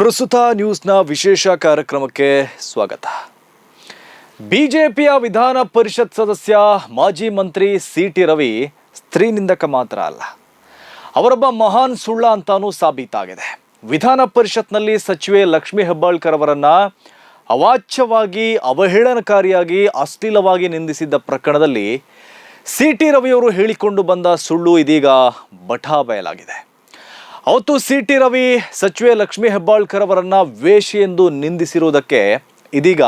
ಪ್ರಸ್ತುತ ನ್ಯೂಸ್ನ ವಿಶೇಷ ಕಾರ್ಯಕ್ರಮಕ್ಕೆ ಸ್ವಾಗತ. ಬಿಜೆಪಿಯ ವಿಧಾನ ಪರಿಷತ್ ಸದಸ್ಯ ಮಾಜಿ ಮಂತ್ರಿ ಸಿ ಟಿ ರವಿ ಸ್ತ್ರೀ ನಿಂದಕ ಮಾತ್ರ ಅಲ್ಲ. ಅವರೊಬ್ಬ ಮಹಾನ್ ಸುಳ್ಳ ಅಂತಾನೂ ಸಾಬೀತಾಗಿದೆ. ವಿಧಾನ ಪರಿಷತ್ನಲ್ಲಿ ಸಚಿವೆ ಲಕ್ಷ್ಮೀ ಹೆಬ್ಬಾಳ್ಕರ್ ಅವರನ್ನ ಅವಾಚ್ಯವಾಗಿ, ಅವಹೇಳನಕಾರಿಯಾಗಿ, ಅಶ್ಲೀಲವಾಗಿ ನಿಂದಿಸಿದ್ದ ಪ್ರಕರಣದಲ್ಲಿ ಸಿ ಟಿ ರವಿಯವರು ಹೇಳಿಕೊಂಡು ಬಂದ ಸುಳ್ಳು ಇದೀಗ ಬಠಾ ಬಯಲಾಗಿದೆ. ಅವತ್ತು ಸಿ ಟಿ ರವಿ ಸಚಿವೆ ಲಕ್ಷ್ಮೀ ಹೆಬ್ಬಾಳ್ಕರ್ ಅವರನ್ನ ವೇಷಿ ಎಂದು ನಿಂದಿಸಿರುವುದಕ್ಕೆ ಇದೀಗ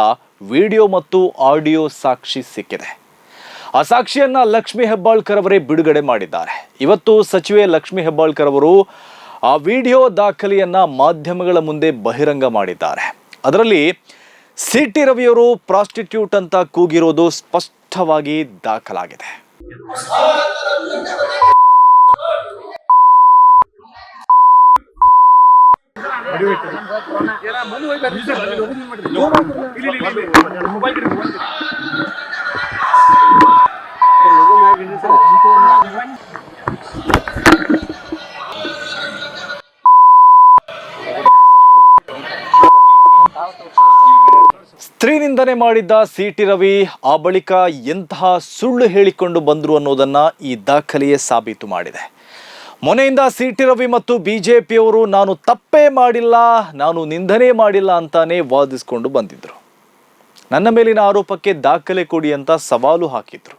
ವಿಡಿಯೋ ಮತ್ತು ಆಡಿಯೋ ಸಾಕ್ಷಿ ಸಿಕ್ಕಿದೆ. ಆ ಸಾಕ್ಷಿಯನ್ನ ಲಕ್ಷ್ಮೀ ಹೆಬ್ಬಾಳ್ಕರ್ ಅವರೇ ಬಿಡುಗಡೆ ಮಾಡಿದ್ದಾರೆ. ಇವತ್ತು ಸಚಿವೆ ಲಕ್ಷ್ಮೀ ಹೆಬ್ಬಾಳ್ಕರ್ ಅವರು ಆ ವಿಡಿಯೋ ದಾಖಲೆಯನ್ನ ಮಾಧ್ಯಮಗಳ ಮುಂದೆ ಬಹಿರಂಗ ಮಾಡಿದ್ದಾರೆ. ಅದರಲ್ಲಿ ಸಿ ಟಿ ರವಿಯವರು ಪ್ರಾಸ್ಟಿಟ್ಯೂಟ್ ಅಂತ ಕೂಗಿರೋದು ಸ್ಪಷ್ಟವಾಗಿ ದಾಖಲಾಗಿದೆ. ಸ್ತ್ರೀ ನಿಂದನೆ ಮಾಡಿದ್ದ ಸಿ ಟಿ ರವಿ ಆ ಬಳಿಕ ಎಂತಹ ಸುಳ್ಳು ಹೇಳಿಕೊಂಡು ಬಂದರು ಅನ್ನೋದನ್ನ ಈ ದಾಖಲೆಯೇ ಸಾಬೀತು ಮಾಡಿದೆ. ಮೊನೆಯಿಂದ ಸಿ ಟಿ ರವಿ ಮತ್ತು ಬಿಜೆಪಿಯವರು, ನಾನು ತಪ್ಪೇ ಮಾಡಿಲ್ಲ, ನಾನು ನಿಂದನೆ ಮಾಡಿಲ್ಲ ಅಂತಾನೆ ವಾದಿಸ್ಕೊಂಡು ಬಂದಿದ್ದರು ನನ್ನ ಮೇಲಿನ ಆರೋಪಕ್ಕೆ ದಾಖಲೆ ಕೊಡಿ ಅಂತ ಸವಾಲು ಹಾಕಿದ್ರು.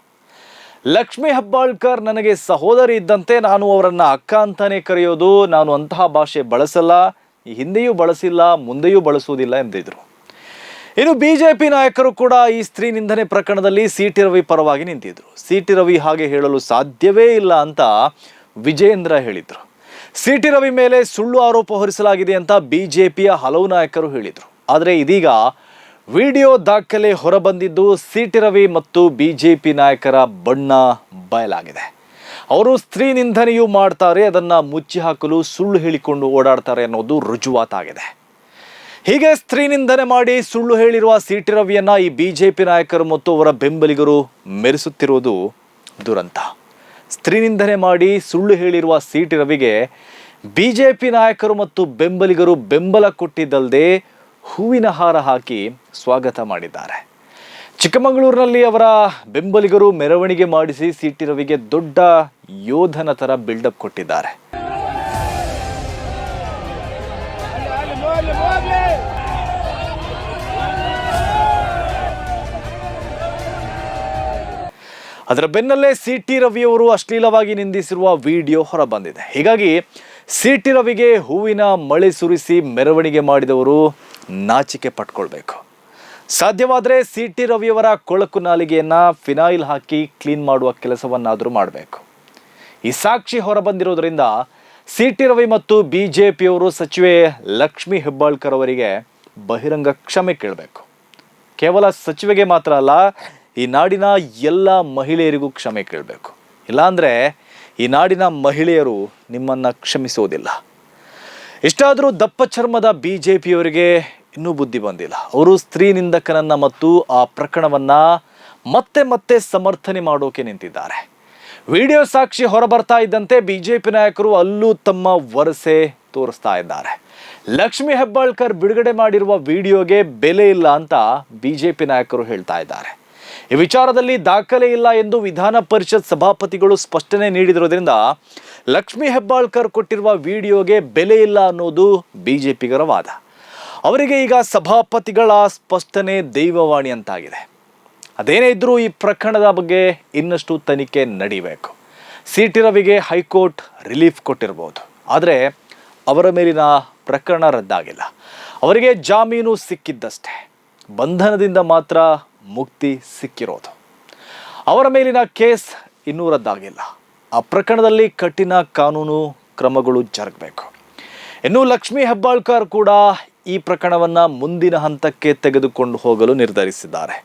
ಲಕ್ಷ್ಮೀ ಹಬ್ಬಾಳ್ಕರ್ ನನಗೆ ಸಹೋದರಿ ಇದ್ದಂತೆ ನಾನು ಅವರನ್ನು ಅಕ್ಕ ಅಂತಾನೆ ಕರೆಯೋದು, ನಾನು ಅಂತಹ ಭಾಷೆ ಬಳಸಲ್ಲ ಹಿಂದೆಯೂ ಬಳಸಿಲ್ಲ, ಮುಂದೆಯೂ ಬಳಸುವುದಿಲ್ಲ ಎಂದಿದ್ರು. ಇನ್ನು ಬಿಜೆಪಿ ನಾಯಕರು ಕೂಡ ಈ ಸ್ತ್ರೀ ನಿಂದನೆ ಪ್ರಕರಣದಲ್ಲಿ ಸಿ ಟಿ ರವಿ ಪರವಾಗಿ ನಿಂತಿದ್ರು. ಸಿ ಟಿ ರವಿ ಹಾಗೆ ಹೇಳಲು ಸಾಧ್ಯವೇ ಇಲ್ಲ ಅಂತ ವಿಜಯೇಂದ್ರ ಹೇಳಿದ್ರು. ಸಿ ಟಿ ರವಿ ಮೇಲೆ ಸುಳ್ಳು ಆರೋಪ ಹೊರಿಸಲಾಗಿದೆ ಅಂತ ಬಿಜೆಪಿಯ ಹಲವು ನಾಯಕರು ಹೇಳಿದರು. ಆದರೆ ಇದೀಗ ವಿಡಿಯೋ ದಾಖಲೆ ಹೊರಬಂದಿದ್ದು ಸಿ ಟಿ ರವಿ ಮತ್ತು ಬಿಜೆಪಿ ನಾಯಕರ ಬಣ್ಣ ಬಯಲಾಗಿದೆ. ಅವರು ಸ್ತ್ರೀ ನಿಂದನೆಯೂ ಮಾಡ್ತಾರೆ, ಅದನ್ನ ಮುಚ್ಚಿ ಹಾಕಲು ಸುಳ್ಳು ಹೇಳಿಕೊಂಡು ಓಡಾಡ್ತಾರೆ ಅನ್ನೋದು ರುಜುವಾತಾಗಿದೆ. ಹೀಗೆ ಸ್ತ್ರೀ ನಿಂದನೆ ಮಾಡಿ ಸುಳ್ಳು ಹೇಳಿರುವ ಸಿ ಟಿ ರವಿಯನ್ನ ಈ ಬಿಜೆಪಿ ನಾಯಕರು ಮತ್ತು ಅವರ ಬೆಂಬಲಿಗರು ಮೆರೆಸುತ್ತಿರುವುದು ದುರಂತ. ಸ್ತ್ರೀ ನಿಂದನೆ ಮಾಡಿ ಸುಳ್ಳು ಹೇಳಿರುವ ಸಿಟಿ ರವಿಗೆ ಬಿ ರವಿಗೆ ಬಿಜೆಪಿ ನಾಯಕರು ಮತ್ತು ಬೆಂಬಲಿಗರು ಬೆಂಬಲ ಕೊಟ್ಟಿದ್ದಲ್ಲದೆ ಹೂವಿನ ಹಾರ ಹಾಕಿ ಸ್ವಾಗತ ಮಾಡಿದ್ದಾರೆ ಚಿಕ್ಕಮಗಳೂರಿನಲ್ಲಿ ಅವರ ಬೆಂಬಲಿಗರು ಮೆರವಣಿಗೆ ಮಾಡಿಸಿ ಸಿಟಿ ರವಿಗೆ ದೊಡ್ಡ ಯೋಧನ ಥರ ಬಿಲ್ಡಪ್ ಕೊಟ್ಟಿದ್ದಾರೆ ಅದರ ಬೆನ್ನಲ್ಲೇ ಸಿ ಟಿ ರವಿಯವರು ಅಶ್ಲೀಲವಾಗಿ ನಿಂದಿಸಿರುವ ವಿಡಿಯೋ ಹೊರಬಂದಿದೆ. ಹೀಗಾಗಿ ಸಿ ಟಿ ರವಿಗೆ ಹೂವಿನ ಮಳೆ ಸುರಿಸಿ ಮೆರವಣಿಗೆ ಮಾಡಿದವರು ನಾಚಿಕೆ ಪಟ್ಕೊಳ್ಬೇಕು. ಸಾಧ್ಯವಾದರೆ ಸಿ ಟಿ ರವಿಯವರ ಕೊಳಕು ನಾಲಿಗೆಯನ್ನು ಫಿನಾಯಿಲ್ ಹಾಕಿ ಕ್ಲೀನ್ ಮಾಡುವ ಕೆಲಸವನ್ನಾದರೂ ಮಾಡಬೇಕು. ಈ ಸಾಕ್ಷಿ ಹೊರಬಂದಿರೋದ್ರಿಂದ ಸಿ ಟಿ ರವಿ ಮತ್ತು ಬಿ ಜೆ ಪಿಯವರು ಸಚಿವೆ ಲಕ್ಷ್ಮಿ ಹೆಬ್ಬಾಳ್ಕರ್ ಅವರಿಗೆ ಬಹಿರಂಗ ಕ್ಷಮೆ ಕೇಳಬೇಕು. ಕೇವಲ ಸಚಿವೆಗೆ ಮಾತ್ರ ಅಲ್ಲ ಈ ನಾಡಿನ ಎಲ್ಲ ಮಹಿಳೆಯರಿಗೂ ಕ್ಷಮೆ ಕೇಳಬೇಕು. ಇಲ್ಲಾಂದರೆ ಈ ನಾಡಿನ ಮಹಿಳೆಯರು ನಿಮ್ಮನ್ನು ಕ್ಷಮಿಸೋದಿಲ್ಲ. ಇಷ್ಟಾದರೂ ದಪ್ಪ ಚರ್ಮದ ಬಿ ಜೆ ಪಿಯವರಿಗೆ ಇನ್ನೂ ಬುದ್ಧಿ ಬಂದಿಲ್ಲ. ಅವರು ಸ್ತ್ರೀ ನಿಂದಕನನ್ನು ಮತ್ತು ಆ ಪ್ರಕರಣವನ್ನು ಮತ್ತೆ ಮತ್ತೆ ಸಮರ್ಥನೆ ಮಾಡೋಕೆ ನಿಂತಿದ್ದಾರೆ. ವಿಡಿಯೋ ಸಾಕ್ಷಿ ಹೊರಬರ್ತಾ ಇದ್ದಂತೆ ಬಿ ಜೆ ಪಿ ನಾಯಕರು ಅಲ್ಲೂ ತಮ್ಮ ವರಸೆ ತೋರಿಸ್ತಾ ಇದ್ದಾರೆ. ಲಕ್ಷ್ಮಿ ಹೆಬ್ಬಾಳ್ಕರ್ ಬಿಡುಗಡೆ ಮಾಡಿರುವ ವಿಡಿಯೋಗೆ ಬೆಲೆ ಇಲ್ಲ ಅಂತ ಬಿ ಜೆ ಪಿ ನಾಯಕರು ಹೇಳ್ತಾ ಇದ್ದಾರೆ. ಈ ವಿಚಾರದಲ್ಲಿ ದಾಖಲೆ ಇಲ್ಲ ಎಂದು ವಿಧಾನ ಪರಿಷತ್ ಸಭಾಪತಿಗಳು ಸ್ಪಷ್ಟನೆ ನೀಡಿದಿರೋದ್ರಿಂದ ಲಕ್ಷ್ಮಿ ಹೆಬ್ಬಾಳ್ಕರ್ ಕೊಟ್ಟಿರುವ ವಿಡಿಯೋಗೆ ಬೆಲೆ ಇಲ್ಲ ಅನ್ನೋದು ಬಿಜೆಪಿಗರ ವಾದ. ಅವರಿಗೆ ಈಗ ಸಭಾಪತಿಗಳ ಸ್ಪಷ್ಟನೆ ದೈವವಾಣಿ ಅಂತಾಗಿದೆ. ಅದೇನೇ ಇದ್ರೂ ಈ ಪ್ರಕರಣದ ಬಗ್ಗೆ ಇನ್ನಷ್ಟು ತನಿಖೆ ನಡೀಬೇಕು. ಸಿ ಟಿ ರವಿಗೆ ಹೈಕೋರ್ಟ್ ರಿಲೀಫ್ ಕೊಟ್ಟಿರ್ಬೋದು. ಆದರೆ ಅವರ ಮೇಲಿನ ಪ್ರಕರಣ ರದ್ದಾಗಿಲ್ಲ. ಅವರಿಗೆ ಜಾಮೀನು ಸಿಕ್ಕಿದ್ದಷ್ಟೇ. ಬಂಧನದಿಂದ ಮಾತ್ರ ಮುಕ್ತಿ ಸಿಕ್ಕಿರೋದು. ಅವರ ಮೇಲಿನ ಕೇಸ್ ಇನ್ನೂ ರದ್ದಾಗಿಲ್ಲ ಆ ಪ್ರಕರಣದಲ್ಲಿ ಕಠಿಣ ಕಾನೂನು ಕ್ರಮಗಳು ಜರುಗಬೇಕು. ಇನ್ನು ಲಕ್ಷ್ಮೀ ಹೆಬ್ಬಾಳ್ಕರ್ ಕೂಡ ಈ ಪ್ರಕರಣವನ್ನ ಮುಂದಿನ ಹಂತಕ್ಕೆ ತೆಗೆದುಕೊಂಡು ಹೋಗಲು ನಿರ್ಧರಿಸಿದ್ದಾರೆ.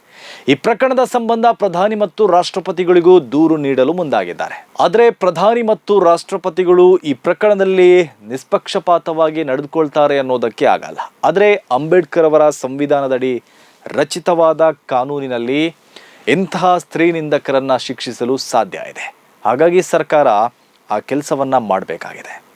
ಈ ಪ್ರಕರಣದ ಸಂಬಂಧ ಪ್ರಧಾನಿ ಮತ್ತು ರಾಷ್ಟ್ರಪತಿಗಳಿಗೂ ದೂರು ನೀಡಲು ಮುಂದಾಗಿದ್ದಾರೆ. ಆದರೆ ಪ್ರಧಾನಿ ಮತ್ತು ರಾಷ್ಟ್ರಪತಿಗಳು ಈ ಪ್ರಕರಣದಲ್ಲಿ ನಿಷ್ಪಕ್ಷಪಾತವಾಗಿ ನಡೆದುಕೊಳ್ತಾರೆ ಅನ್ನೋದಕ್ಕೆ ಆಗಲ್ಲ. ಆದರೆ ಅಂಬೇಡ್ಕರ್ ಅವರ ಸಂವಿಧಾನದಡಿ ರಚಿತವಾದ ಕಾನೂನಿನಲ್ಲಿ ಇಂತಹ ಸ್ತ್ರೀ ನಿಂದಕರನ್ನು ಶಿಕ್ಷಿಸಲು ಸಾಧ್ಯ ಇದೆ. ಹಾಗಾಗಿ ಸರ್ಕಾರ ಆ ಕೆಲಸವನ್ನು ಮಾಡಬೇಕಾಗಿದೆ.